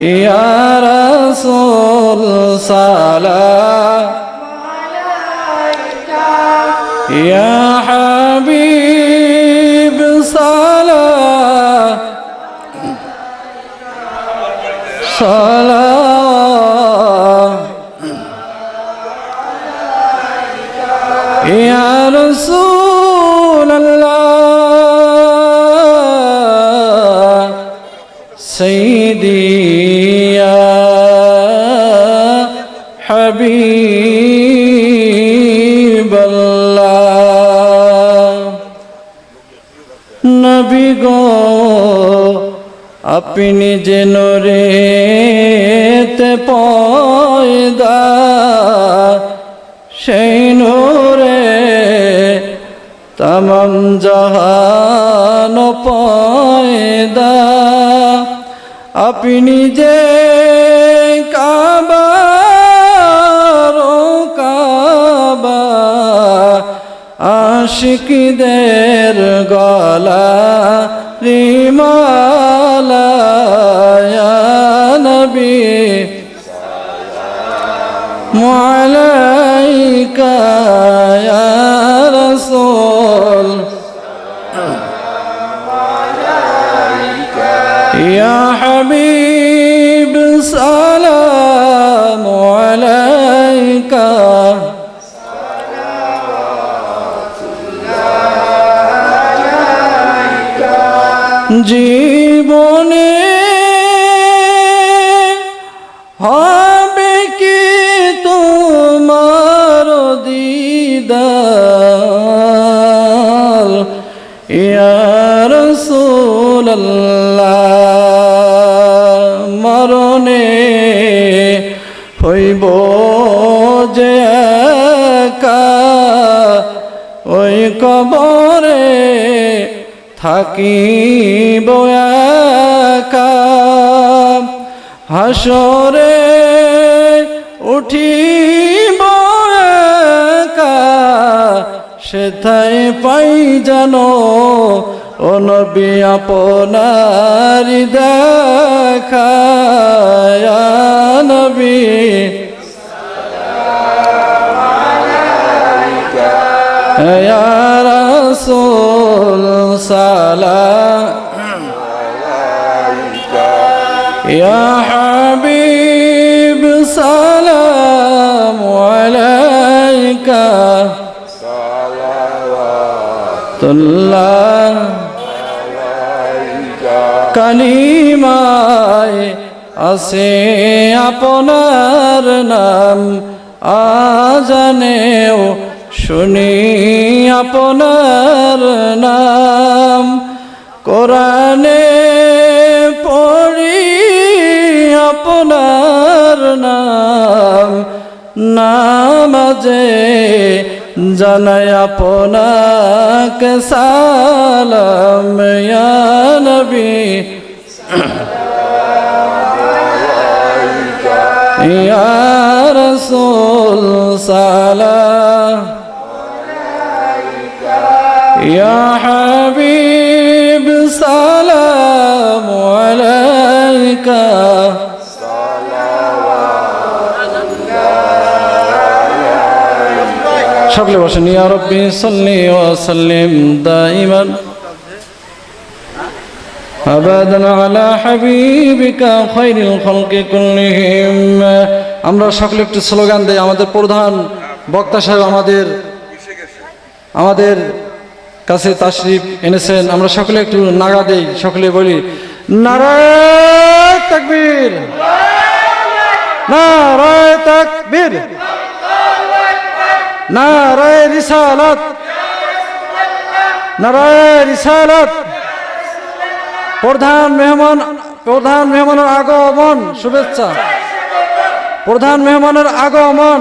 يا رسول صلاة. يا حبيب صلاة. صلاة. يا رسول الله. سيدي আপনি যে নরেতে পয়দা, সেই নূরে তমম জাহান পয়দা। আপনি যে কাবার কাবা, আশিকদের গলা لما لا يا نبي. وعليك يا رسول. عليك يا حبيب سأل জীবনে হবে কি তোমার দিদার? ইয়ার মরণে হইব যে ওই কবরে থাকিব একা। হাসরে উঠিব একা। সেথায় পাই জানো ও নবী আপনার দেখা। নবী। রসুল সালা হাবিব সালাম তুল্লা সালাতুল্লাহ কালিমায় আছে আপনার নাম। আজানেও শুনি আপনার নাম। কোরআনে পড়ি আপনার নাম। নামাজে জানাই আপনাকে সালাম নবী। ইয়া রসুল, সালাম। يا حبيب سلام عليك সকলে বসেন ইয়া রব্বি সাল্লি ওয়া সাল্লিম দাইমান أبدا على حبيبك خير الخلق كلهم আমরা সকলে একটু স্লোগান দেই আমাদের প্রধান বক্তা সাহেব আমাদের আমাদের কাছে তাশরিফ এনেছেন। আমরা সকলে একটু নাগা দেই, সকলে বলি, নারায় তাকবীর! নারায় তাকবীর! নারায় রিসালাত! নারায় রিসালাত! প্রধান মেহমান প্রধান মেহমানের আগমন! শুভেচ্ছা! প্রধান মেহমানের আগমন!